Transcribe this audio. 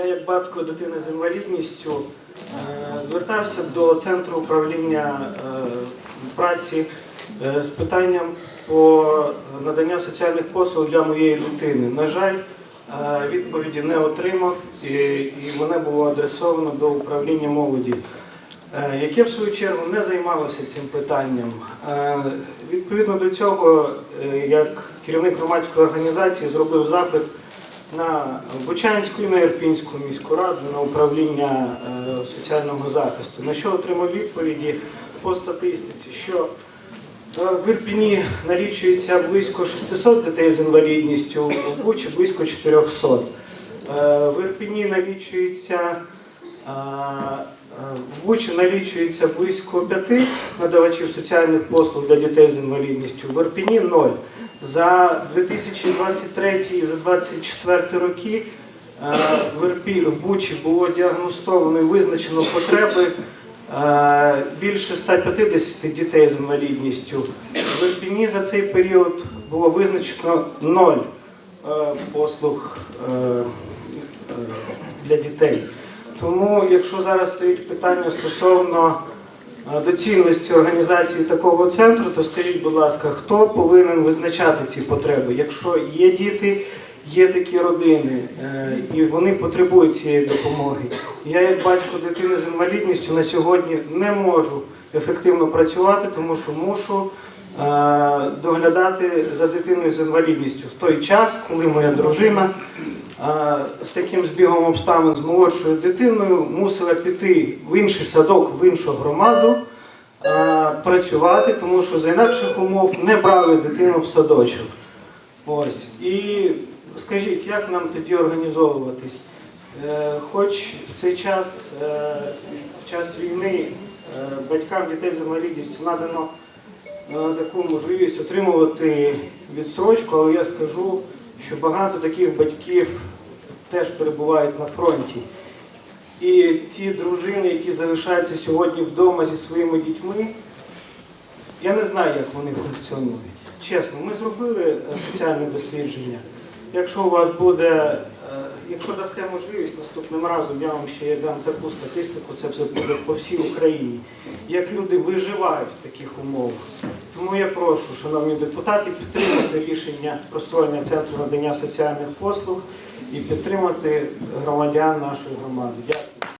Я, як батько дитини з інвалідністю, е, звертався до центру управління е, праці е, з питанням по надання соціальних послуг для моєї дитини. На жаль, відповіді не отримав, і, мене було адресовано до управління молоді. Яке в свою чергу не займалося цим питанням. Відповідно до цього, як керівник громадської організації, зробив запит на Бучанську і на Ірпінську міську раду на управління е, соціального захисту. На що отримав відповіді по статистиці, що е, в Ірпіні налічується близько 600 дітей з інвалідністю, в Бучі близько 400. Е, В Ірпіні налічується в Бучі налічується близько п'яти надавачів соціальних послуг для дітей з інвалідністю, в Ірпіні ноль. За 2023 і за 2024 роки в Ірпі, в Бучі було діагностовано і визначено потреби більше 150 дітей з інвалідністю. В Ірпіні за цей період було визначено ноль послуг для дітей. Тому, якщо зараз стоїть питання стосовно е, доцільності організації такого центру, то скажіть, будь ласка, хто повинен визначати ці потреби? Якщо є діти, є такі родини, е, і вони потребують цієї допомоги. Я, як батько дитини з інвалідністю, на сьогодні не можу ефективно працювати, тому що мушу е, доглядати за дитиною з інвалідністю в той час, коли моя дружина з таким збігом обставин з молодшою дитиною мусила піти в інший садок, в іншу громаду працювати, тому що за інакших умов не брали дитину в садочок. Ось. І скажіть, як нам тоді організовуватись? Е, Хоч в цей час, е, в час війни, е, батькам дітей з інвалідністю надано таку можливість отримувати відсрочку, але я скажу, що багато таких батьків теж перебувають на фронті. І ті дружини, які залишаються сьогодні вдома зі своїми дітьми, я не знаю, як вони функціонують. Чесно, ми зробили е, соціальне дослідження. Якщо у вас буде, е, якщо дасте можливість, наступним разом я вам ще дам таку статистику, це все буде по всій Україні, як люди виживають в таких умовах. Тому я прошу, шановні депутати, підтримати рішення про створення центру надання соціальних послуг і підтримати громадян нашої громади. Дякую.